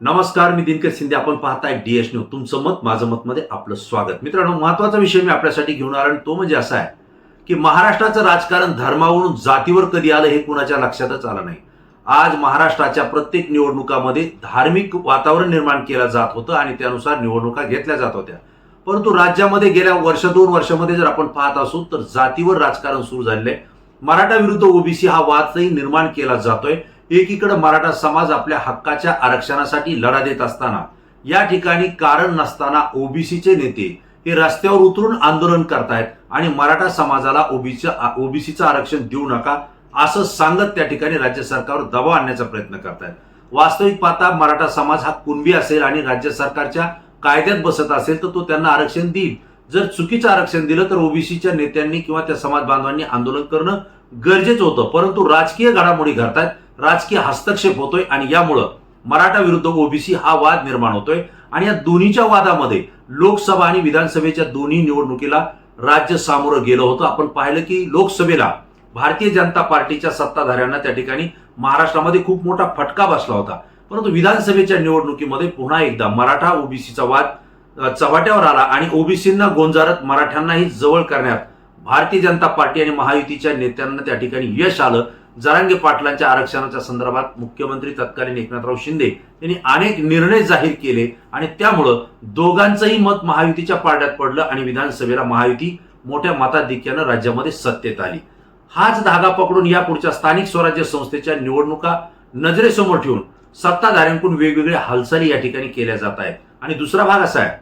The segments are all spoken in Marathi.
नमस्कार मी दिनकर शिंदे. आपण पाहताय डीएस न्यूज तुमचं मत माझं मत मध्ये आपलं स्वागत. मित्रांनो महत्त्वाचा विषय मी आपल्यासाठी घेऊन आलो आणि तो म्हणजे असा आहे की महाराष्ट्राचं राजकारण धर्मावरून जातीवर कधी आलं हे कुणाच्या लक्षातच आलं नाही. आज महाराष्ट्राच्या प्रत्येक निवडणुकामध्ये धार्मिक वातावरण निर्माण केलं जात होतं आणि त्यानुसार निवडणुका घेतल्या जात होत्या. परंतु राज्यामध्ये गेल्या वर्ष दोन वर्षामध्ये जर आपण पाहत असू तर जातीवर राजकारण सुरू झालेलं आहे. मराठा विरुद्ध ओबीसी हा वादही निर्माण केला जातोय. एकीकडे मराठा समाज आपल्या हक्काच्या आरक्षणासाठी लढा देत असताना या ठिकाणी कारण नसताना ओबीसीचे नेते हे रस्त्यावर उतरून आंदोलन करतायत आणि मराठा समाजाला ओबीसीचं ओबीसीचं आरक्षण देऊ नका असं सांगत त्या ठिकाणी राज्य सरकारवर दबाव आणण्याचा प्रयत्न करतायत. वास्तविक पाहता मराठा समाज हा कुणबी असेल आणि राज्य सरकारच्या कायद्यात बसत असेल तर तो त्यांना आरक्षण देईल. जर चुकीचं आरक्षण दिलं तर ओबीसीच्या नेत्यांनी किंवा त्या समाज बांधवांनी आंदोलन करणं गरजेचं होतं. परंतु राजकीय घडामोडी घडतायत. राजकीय हस्तक्षेप होतोय आणि यामुळं मराठा विरुद्ध ओबीसी हा वाद निर्माण होतोय. आणि या दोन्हीच्या वादामध्ये लोकसभा आणि विधानसभेच्या दोन्ही निवडणुकीला राज्य सामोरं गेलं होतं. आपण पाहिलं की लोकसभेला भारतीय जनता पार्टीच्या सत्ताधाऱ्यांना त्या ठिकाणी महाराष्ट्रामध्ये खूप मोठा फटका बसला होता. परंतु विधानसभेच्या निवडणुकीमध्ये पुन्हा एकदा मराठा ओबीसीचा वाद चव्हाट्यावर आला आणि ओबीसींना गोंजारत मराठ्यांनाही जवळ करण्यात भारतीय जनता पार्टी आणि महायुतीच्या नेत्यांना त्या ठिकाणी यश आलं. जरांगे पाटलांच्या आरक्षणाच्या संदर्भात मुख्यमंत्री तत्कालीन एकनाथराव शिंदे यांनी अनेक निर्णय जाहीर केले आणि त्यामुळं दोघांचंही मत महायुतीच्या पारड्यात पडलं आणि विधानसभेला महायुती मोठ्या मताधिक्यानं राज्यामध्ये सत्तेत आली. हाच धागा पकडून या पुढच्या स्थानिक स्वराज्य संस्थेच्या निवडणुका नजरेसमोर ठेवून सत्ताधाऱ्यांकडून वेगवेगळ्या हालचाली या ठिकाणी केल्या जात आहेत. आणि दुसरा भाग असा आहे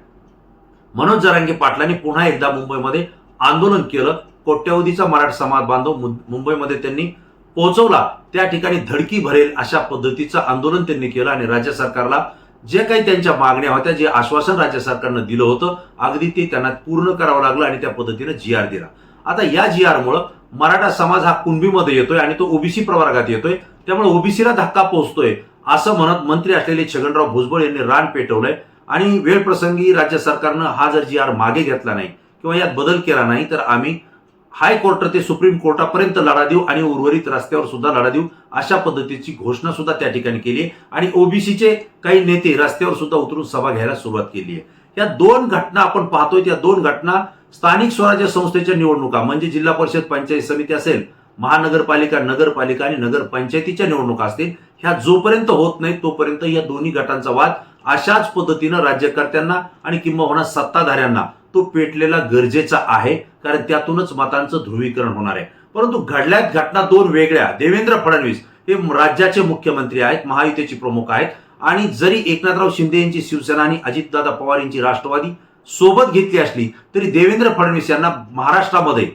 मनोज जरांगे पाटलांनी पुन्हा एकदा मुंबईमध्ये आंदोलन केलं. कोट्यवधीचा मराठा समाज बांधव मुंबईमध्ये त्यांनी पोहोचवला त्या ठिकाणी धडकी भरेल अशा पद्धतीचं आंदोलन त्यांनी केलं आणि राज्य सरकारला जे काही त्यांच्या मागण्या होत्या जे आश्वासन राज्य सरकारनं दिलं होतं अगदी ते त्यांना पूर्ण करावं लागलं आणि त्या पद्धतीनं जी आर दिला. आता या जी आरमुळं मराठा समाज हा कुणबीमध्ये येतोय आणि तो ओबीसी प्रवर्गात येतोय. त्यामुळे ओबीसीला धक्का पोहोचतोय असं म्हणत मंत्री असलेले छगनराव भुजबळ यांनी रान पेटवलंय. आणि वेळप्रसंगी राज्य सरकारनं हा जर जी आर मागे घेतला नाही किंवा यात बदल केला नाही तर आम्ही हायकोर्ट ते सुप्रीम कोर्टापर्यंत लढा देऊ आणि उर्वरित रस्त्यावर सुद्धा लढा देऊ अशा पद्धतीची घोषणा सुद्धा त्या ठिकाणी केली आणि ओबीसीचे काही नेते रस्त्यावर सुद्धा उतरून सभा घ्यायला सुरुवात केली आहे. या दोन घटना आपण पाहतोय त्या दोन घटना स्थानिक स्वराज्य संस्थेच्या निवडणुका म्हणजे जिल्हा परिषद पंचायत समिती असेल महानगरपालिका नगरपालिका आणि नगरपंचायतीच्या निवडणुका असतील ह्या जोपर्यंत होत नाही तोपर्यंत या दोन्ही गटांचा वाद अशाच पद्धतीनं राज्यकर्त्यांना आणि किंबहुना सत्ताधाऱ्यांना तो पेटलेला गरजेचा आहे कारण त्यातूनच मतांचं ध्रुवीकरण होणार आहे. परंतु घडल्यात घटना दोन वेगळ्या. देवेंद्र फडणवीस हे राज्याचे मुख्यमंत्री आहेत महायुतीचे प्रमुख आहेत. आणि जरी एकनाथराव शिंदे यांची शिवसेना आणि अजितदादा पवार यांची राष्ट्रवादी सोबत घेतली असली तरी देवेंद्र फडणवीस यांना महाराष्ट्रामध्ये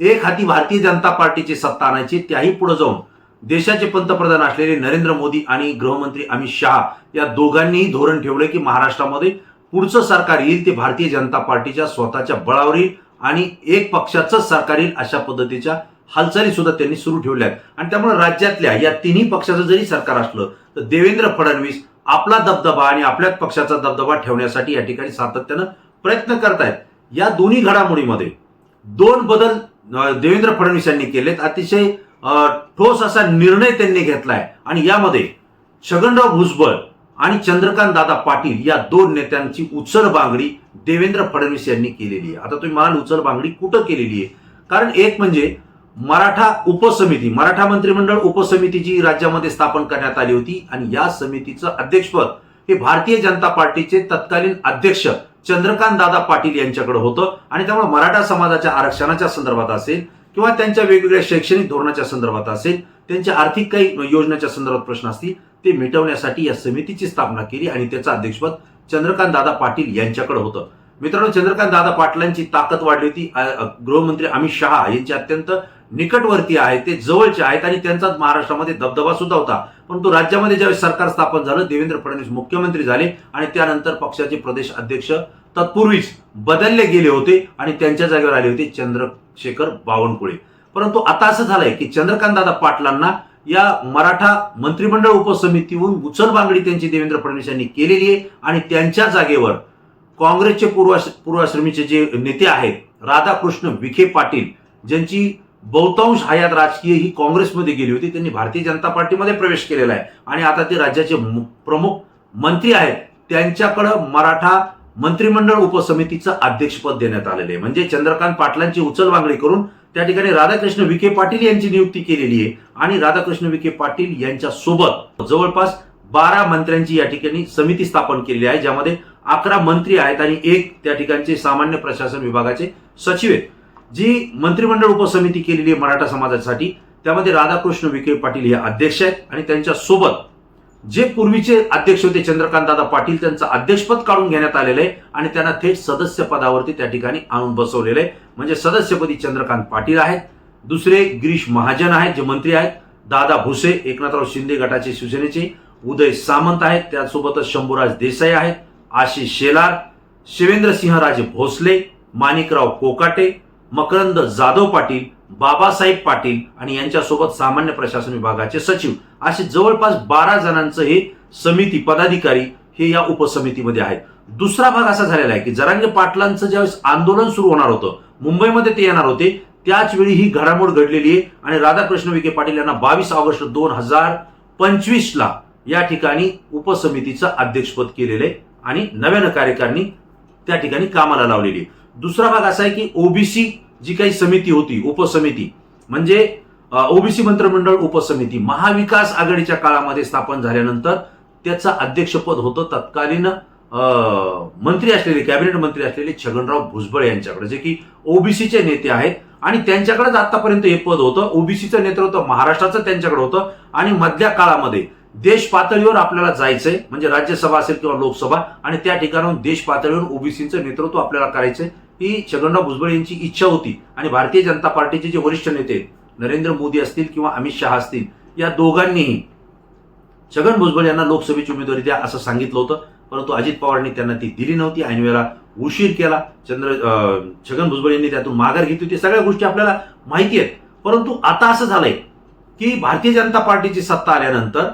एक हाती भारतीय जनता पार्टीची सत्ता आणायची त्याही पुढे जाऊन देशाचे पंतप्रधान असलेले नरेंद्र मोदी आणि गृहमंत्री अमित शहा या दोघांनीही धोरण ठेवले की महाराष्ट्रामध्ये पुढचं सरकार येईल ते भारतीय जनता पार्टीच्या स्वतःच्या बळावर येईल आणि एक पक्षाचंच सरकार येईल अशा पद्धतीच्या हालचाली सुद्धा त्यांनी सुरू ठेवल्या आहेत आणि त्यामुळे राज्यातल्या या तिन्ही पक्षाचं जरी सरकार असलं तर देवेंद्र फडणवीस आपला दबदबा आणि आपल्याच पक्षाचा दबदबा ठेवण्यासाठी या ठिकाणी सातत्यानं प्रयत्न करतायत. या दोन्ही घडामोडीमध्ये दोन बदल देवेंद्र फडणवीस यांनी केलेत. अतिशय ठोस असा निर्णय त्यांनी घेतलाय. आणि यामध्ये छगनराव भुजबळ आणि चंद्रकांत दादा पाटील या दोन नेत्यांची उचल बांगडी देवेंद्र फडणवीस यांनी केलेली आहे. आता तुम्ही म्हणाल उचल बांगडी कुठं केलेली आहे? कारण एक म्हणजे मराठा उपसमिती मराठा मंत्रिमंडळ उपसमितीची राज्यामध्ये स्थापन करण्यात आली होती आणि या समितीचं अध्यक्षपद हे भारतीय जनता पार्टीचे तत्कालीन अध्यक्ष चंद्रकांत दादा पाटील यांच्याकडे होतं. आणि त्यामुळे मराठा समाजाच्या आरक्षणाच्या संदर्भात असेल किंवा त्यांच्या वेगवेगळ्या शैक्षणिक धोरणाच्या संदर्भात असेल त्यांच्या आर्थिक काही योजनेच्या संदर्भात प्रश्न असतील ते मिटवण्यासाठी या समितीची स्थापना केली आणि त्याचं अध्यक्षपद चंद्रकांत दादा पाटील यांच्याकडे होतं. मित्रांनो चंद्रकांत दादा पाटलांची ताकद वाढली होती. गृहमंत्री अमित शहा यांचे अत्यंत निकटवर्ती आहेत ते जवळचे आहेत आणि त्यांचाच महाराष्ट्रामध्ये दबदबा सुद्धा होता. परंतु राज्यामध्ये ज्यावेळी सरकार स्थापन झालं देवेंद्र फडणवीस मुख्यमंत्री झाले आणि त्यानंतर पक्षाचे प्रदेश अध्यक्ष तत्पूर्वीच बदलले गेले होते आणि त्यांच्या जागेवर आले होते चंद्रशेखर बावनकुळे. परंतु आता असं झालंय की चंद्रकांत दादा पाटलांना या मराठा मंत्रिमंडळ उपसमितीहून उचलबांगडी त्यांची देवेंद्र फडणवीस यांनी केलेली आहे. आणि त्यांच्या जागेवर काँग्रेसचे पूर्वाश पूर्वाश्रमीचे जे नेते आहेत राधाकृष्ण विखे पाटील ज्यांची बहुतांश हयात राजकीय ही काँग्रेसमध्ये गेली होती त्यांनी भारतीय जनता पार्टीमध्ये प्रवेश केलेला आहे. आणि आता ते राज्याचे प्रमुख मंत्री आहेत. त्यांच्याकडं मराठा मंत्रिमंडळ उपसमितीचं अध्यक्षपद देण्यात आलेलं आहे. म्हणजे चंद्रकांत पाटलांची उचलबांगडी करून त्या ठिकाणी राधाकृष्ण विखे पाटील यांची नियुक्ती केलेली आहे. आणि राधाकृष्ण विखे पाटील यांच्या सोबत जवळपास बारा मंत्र्यांची या ठिकाणी समिती स्थापन केलेली आहे ज्यामध्ये अकरा मंत्री आहेत आणि एक त्या ठिकाणचे सामान्य प्रशासन विभागाचे सचिव आहेत. जी मंत्रिमंडळ उपसमिती केलेली आहे मराठा समाजासाठी त्यामध्ये राधाकृष्ण विखे पाटील हे अध्यक्ष आहेत आणि त्यांच्यासोबत जे पूर्वीचे अध्यक्ष होते चंद्रकांत दादा पाटील त्यांचं अध्यक्षपद काढून घेण्यात आलेलं आहे आणि त्यांना थेट सदस्य पदावरती त्या ठिकाणी आणून बसवलेलं आहे. म्हणजे सदस्यपदी चंद्रकांत पाटील आहेत. दुसरे गिरीश महाजन आहेत जे मंत्री आहेत. दादा भुसे एकनाथराव शिंदे गटाचे शिवसेनेचे. उदय सामंत आहेत त्यासोबतच शंभूराज देसाई आहेत. आशिष शेलार शिवेंद्रसिंहराजे भोसले माणिकराव कोकाटे मकरंद जाधव पाटील बाबासाहेब पाटील आणि यांच्यासोबत सामान्य प्रशासन विभागाचे सचिव असे जवळपास बारा जणांचं हे समिती पदाधिकारी हे या उपसमितीमध्ये आहेत. दुसरा भाग असा झालेला आहे की जरांगे पाटलांचं ज्यावेळेस आंदोलन सुरू होणार होतं मुंबईमध्ये ते येणार होते त्याच वेळी ही घडामोड घडलेली आहे आणि राधाकृष्ण विखे पाटील यांना बावीस ऑगस्ट दोन हजार पंचवीसला या ठिकाणी उपसमितीचं अध्यक्षपद केलेलं आहे आणि नव्यानं कार्यकारिणी त्या ठिकाणी कामाला लावलेली आहे. दुसरा भाग असा आहे की ओबीसी जी काही समिती होती उपसमिती म्हणजे ओबीसी मंत्रिमंडळ उपसमिती महाविकास आघाडीच्या काळामध्ये स्थापन झाल्यानंतर त्याचं अध्यक्षपद होतं तत्कालीन मंत्री असलेले कॅबिनेट मंत्री असलेले छगनराव भुजबळ यांच्याकडे जे की ओबीसीचे नेते आहेत. आणि त्यांच्याकडेच आतापर्यंत हे पद होतं. ओबीसीचं नेतृत्व महाराष्ट्राचं त्यांच्याकडे होतं. आणि मधल्या काळामध्ये देश पातळीवर आपल्याला जायचंय म्हणजे राज्यसभा असेल किंवा लोकसभा आणि त्या ठिकाणाहून देश पातळीवर ओबीसीचं नेतृत्व आपल्याला करायचंय. ही छगनराव भुजबळ यांची इच्छा होती आणि भारतीय जनता पार्टीचे जे वरिष्ठ नेते नरेंद्र मोदी असतील किंवा अमित शहा असतील या दोघांनीही छगन भुजबळ यांना लोकसभेची उमेदवारी द्या असं सांगितलं होतं. परंतु अजित पवारांनी त्यांना ती दिली नव्हती. ऐनवेळा उशीर केला. चंद्र अं, छगन भुजबळ यांनी त्यातून माघार घेतली होती. सगळ्या गोष्टी आपल्याला माहिती आहेत. परंतु आता असं झालंय की भारतीय जनता पार्टीची सत्ता आल्यानंतर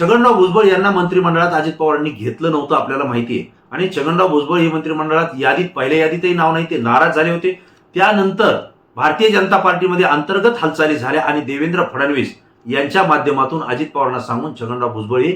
छगनराव भुजबळ यांना मंत्रिमंडळात अजित पवारांनी घेतलं नव्हतं आपल्याला माहिती आहे. आणि छगनराव भुजबळ हे मंत्रिमंडळात यादीत पहिल्या यादीतही नाव नाही ते नाराज झाले होते. त्यानंतर भारतीय जनता पार्टीमध्ये अंतर्गत हालचाली झाल्या आणि देवेंद्र फडणवीस यांच्या माध्यमातून अजित पवारांना सांगून छगनराव भुजबळ हे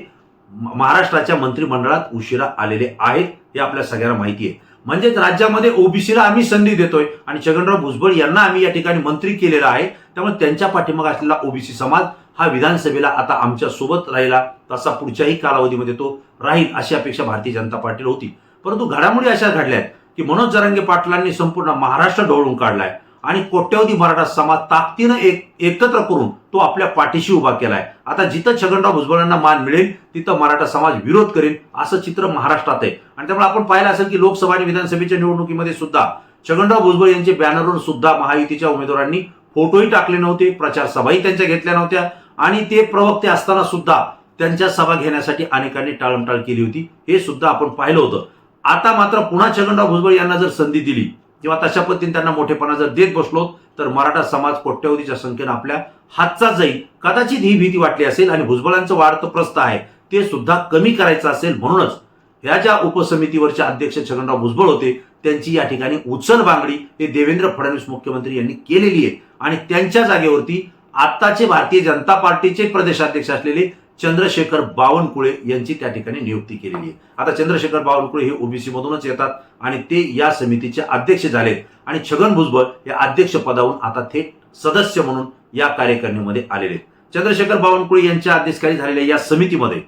महाराष्ट्राच्या मंत्रिमंडळात उशिरा आलेले आहेत हे आपल्या सगळ्यांना माहिती आहे. म्हणजेच राज्यामध्ये ओबीसीला आम्ही संधी देतोय. आणि छगनराव भुजबळ यांना आम्ही या ठिकाणी मंत्री केलेला आहे. त्यामुळे त्यांच्या पाठीमागे असलेला ओबीसी समाज हा विधानसभेला आता आमच्यासोबत राहिला. तसा पुढच्याही कालावधीमध्ये तो राहील अशी अपेक्षा भारतीय जनता पार्टीला होती. परंतु घडामोडी अशा घडल्या आहेत की मनोज जरांगे पाटलांनी संपूर्ण महाराष्ट्र ढवळून काढलाय. आणि कोट्यवधी मराठा समाज ताकदीनं एक एकत्र करून तो आपल्या पाठीशी उभा केलाय. आता जिथं छगनराव भुजबळांना मान मिळेल तिथं मराठा समाज विरोध करेल असं चित्र महाराष्ट्रात आहे. आणि त्यामुळे आपण पाहिलं असेल की लोकसभा आणि विधानसभेच्या निवडणुकीमध्ये सुद्धा छगनराव भुजबळ यांचे बॅनरवर सुद्धा महायुतीच्या उमेदवारांनी फोटोही टाकले नव्हते प्रचार सभाही त्यांच्या घेतल्या नव्हत्या. आणि ते प्रवक्ते असताना सुद्धा त्यांच्या सभा घेण्यासाठी अनेकांनी टाळमटाळ केली होती. हे सुद्धा आपण पाहिलं होतं. आता मात्र पुन्हा छगनराव भुजबळ यांना जर संधी दिली किंवा तशा पद्धतीने त्यांना मोठेपणा जर देत बसलो तर मराठा समाज कोट्यवधीच्या संख्येनं आपल्या हातचा जाईल. कदाचित ही भीती वाटली असेल आणि भुजबळांचं वाढतं प्रस्थ आहे. ते सुद्धा कमी करायचं असेल म्हणूनच. ह्या ज्या उपसमितीवरचे अध्यक्ष छगनराव भुजबळ होते त्यांची या ठिकाणी उचल बांगडी हे देवेंद्र फडणवीस मुख्यमंत्री यांनी केलेली आहे. आणि त्यांच्या जागेवरती आत्ताचे भारतीय जनता पार्टीचे प्रदेशाध्यक्ष असलेले चंद्रशेखर बावनकुळे यांची त्या ठिकाणी नियुक्ती केलेली आहे. आता चंद्रशेखर बावनकुळे हे ओबीसी मधूनच येतात आणि ते या समितीचे अध्यक्ष झालेत. आणि छगन भुजबळ या अध्यक्ष पदावरून आता थेट सदस्य म्हणून या कार्यकारिणीमध्ये आलेले आहेत. चंद्रशेखर बावनकुळे यांच्या अध्यक्षखाली झालेल्या या समितीमध्ये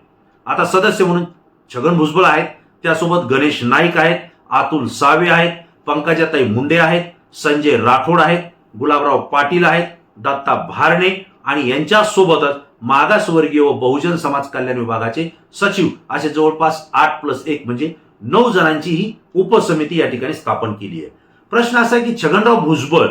आता सदस्य म्हणून छगन भुजबळ आहेत. त्यासोबत गणेश नाईक आहेत अतुल सावे आहेत पंकजाताई मुंडे आहेत संजय राठोड आहेत गुलाबराव पाटील आहेत दत्ता भारणे आणि यांच्या सोबतच मागासवर्गीय व बहुजन समाज कल्याण विभागाचे सचिव असे जवळपास आठ प्लस एक म्हणजे नऊ जणांची ही उपसमिती या ठिकाणी स्थापन केली आहे. प्रश्न असा आहे की छगनराव भुजबळ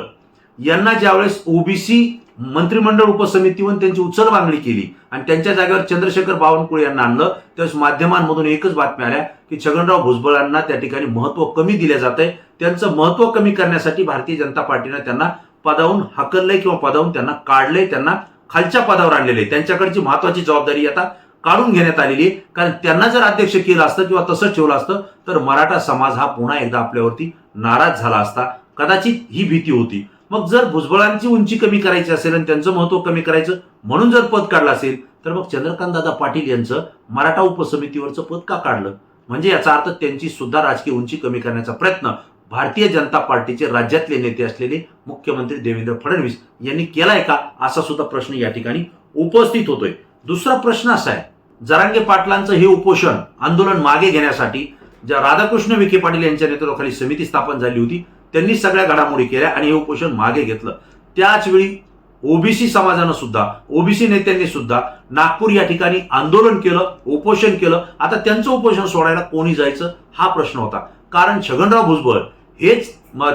यांना ज्यावेळेस ओबीसी मंत्रिमंडळ उपसमितीवर त्यांची उचल मागणी केली आणि त्यांच्या जागेवर चंद्रशेखर बावनकुळे यांना आणलं त्यावेळेस माध्यमांमधून एकच बातम्या आल्या की छगनराव भुजबळांना त्या ठिकाणी महत्त्व कमी दिलं जात आहे. त्यांचं महत्त्व कमी करण्यासाठी भारतीय जनता पार्टीनं त्यांना पदावून हकललंय किंवा पदावून त्यांना काढलंय त्यांना खालच्या पदावर आणलेले. त्यांच्याकडची महत्वाची जबाबदारी आता काढून घेण्यात आलेली आहे. कारण त्यांना जर अध्यक्ष केलं असतं किंवा तसंच ठेवलं असतं तर मराठा समाज हा पुन्हा एकदा आपल्यावरती नाराज झाला असता. कदाचित ही भीती होती. मग जर भुजबळांची उंची कमी करायची असेल आणि त्यांचं महत्त्व कमी करायचं म्हणून जर पद काढलं असेल तर मग चंद्रकांत दादा पाटील यांचं मराठा उपसमितीवरचं पद का काढलं? म्हणजे याचा अर्थ त्यांची सुद्धा राजकीय उंची कमी करण्याचा प्रयत्न भारतीय जनता पार्टीचे राज्यातले नेते असलेले मुख्यमंत्री देवेंद्र फडणवीस यांनी केलाय का असा सुद्धा प्रश्न या ठिकाणी उपस्थित होतोय. दुसरा प्रश्न असा आहे जरांगे पाटलांचं हे उपोषण आंदोलन मागे घेण्यासाठी ज्या राधाकृष्ण विखे पाटील यांच्या नेतृत्वाखाली समिती स्थापन झाली होती त्यांनी सगळ्या घडामोडी केल्या आणि हे उपोषण मागे घेतलं. त्याच वेळी ओबीसी समाजानं सुद्धा ओबीसी नेत्यांनी सुद्धा नागपूर या ठिकाणी आंदोलन केलं उपोषण केलं. आता त्यांचं उपोषण सोडायला कोणी जायचं? हा प्रश्न होता. कारण छगनराव भुजबळ हेच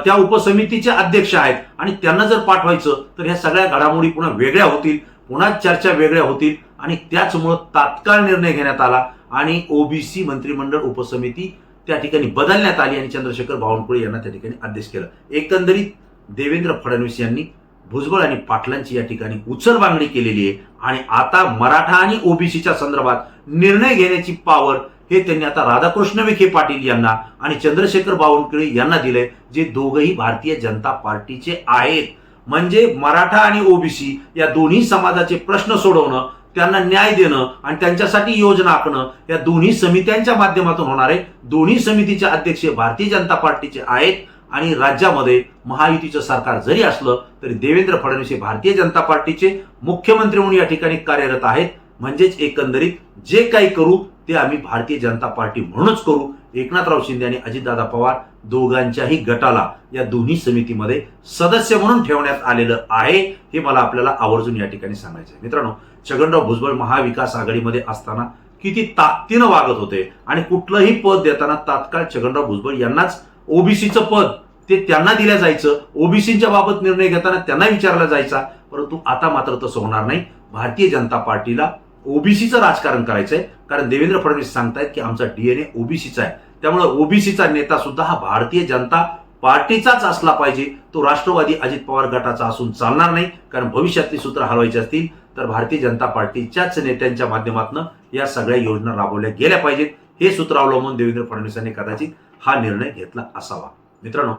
त्या उपसमितीचे अध्यक्ष आहेत. आणि त्यांना जर पाठवायचं तर ह्या सगळ्या घडामोडी पुन्हा वेगळ्या होतील पुन्हा चर्चा वेगळ्या होतील आणि त्याचमुळं तात्काळ निर्णय घेण्यात आला आणि ओबीसी मंत्रिमंडळ उपसमिती त्या ठिकाणी बदलण्यात आली आणि चंद्रशेखर बावनकुळे यांना त्या ठिकाणी आदेश केला. एकंदरीत देवेंद्र फडणवीस यांनी भुजबळ आणि पाटलांची या ठिकाणी उचलबांगडी केलेली आहे आणि आता मराठा आणि ओबीसीच्या संदर्भात निर्णय घेण्याची पॉवर हे त्यांनी आता राधाकृष्ण विखे पाटील यांना आणि चंद्रशेखर बावनकुळे यांना दिले जे दोघही भारतीय जनता पार्टीचे आहेत. म्हणजे मराठा आणि ओबीसी या दोन्ही समाजाचे प्रश्न सोडवणं त्यांना न्याय देणं आणि त्यांच्यासाठी योजना आखणं या दोन्ही समित्यांच्या माध्यमातून होणार आहे. दोन्ही समितीचे अध्यक्ष भारतीय जनता पार्टीचे आहेत आणि राज्यामध्ये महायुतीचं सरकार जरी असलं तरी देवेंद्र फडणवीस हे भारतीय जनता पार्टीचे मुख्यमंत्री म्हणून या ठिकाणी कार्यरत आहेत. म्हणजेच एकंदरीत जे काही करू ते आम्ही भारतीय जनता पार्टी म्हणूनच करू. एकनाथराव शिंदे आणि अजितदादा पवार दोघांच्याही गटाला या दोन्ही समितीमध्ये सदस्य म्हणून ठेवण्यात आलेलं आहे हे मला आपल्याला आवर्जून या ठिकाणी सांगायचं आहे. मित्रांनो छगनराव भुजबळ महाविकास आघाडीमध्ये असताना किती ताकदीनं वागत होते आणि कुठलंही पद देताना तात्काळ छगनराव भुजबळ यांनाच ओबीसीचं पद ते त्यांना दिलं जायचं. ओबीसीच्या बाबत निर्णय घेताना त्यांना विचारला जायचा परंतु आता मात्र तसं होणार नाही. भारतीय जनता पार्टीला ओबीसीचं राजकारण करायचंय. कारण देवेंद्र फडणवीस सांगतायत की आमचा डीएनए ओबीसीचा आहे. त्यामुळे ओबीसीचा नेता सुद्धा हा भारतीय जनता पार्टीचाच असला पाहिजे. तो राष्ट्रवादी अजित पवार गटाचा असून चालणार नाही. कारण भविष्यातली सूत्र हलवायची असतील तर भारतीय जनता पार्टीच्याच नेत्यांच्या माध्यमातून या सगळ्या योजना राबवल्या गेल्या पाहिजेत. हे सूत्र अवलंबून देवेंद्र फडणवीसांनी कदाचित हा निर्णय घेतला असावा. मित्रांनो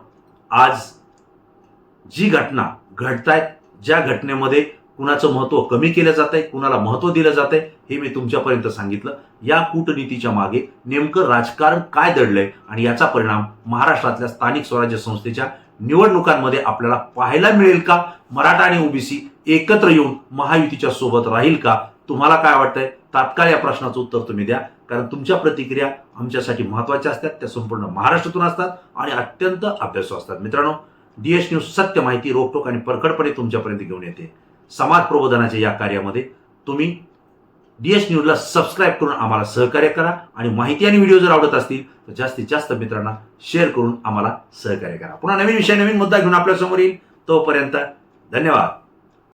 आज जी घटना घडतायत ज्या घटनेमध्ये कुणाचं महत्त्व कमी केलं जात आहे कुणाला महत्त्व दिलं जात आहे हे मी तुमच्यापर्यंत सांगितलं. या कूटनीतीच्या मागे नेमकं राजकारण काय दडलंय आणि याचा परिणाम महाराष्ट्रातल्या स्थानिक स्वराज्य संस्थेच्या निवडणुकांमध्ये आपल्याला पाहायला मिळेल का? मराठा आणि ओबीसी एकत्र येऊन महायुतीच्या सोबत राहील का? तुम्हाला काय वाटतंय? तात्काळ या प्रश्नाचं उत्तर तुम्ही द्या. कारण तुमच्या प्रतिक्रिया आमच्यासाठी महत्त्वाच्या असतात त्या संपूर्ण महाराष्ट्रातून असतात आणि अत्यंत अभ्यासू असतात. मित्रांनो डीएस न्यूज सत्य माहिती रोखोक आणि परखडपणे तुमच्यापर्यंत घेऊन येते. समाज प्रबोधनाच्या या कार्यामध्ये तुम्ही डी एस न्यूजला सबस्क्राईब करून आम्हाला सहकार्य करा आणि माहिती आणि व्हिडिओ जर आवडत असतील तर जास्तीत जास्त मित्रांना शेअर करून आम्हाला सहकार्य करा. पुन्हा नवीन विषय नवीन मुद्दा घेऊन आपल्यासमोर येईल. तोपर्यंत धन्यवाद.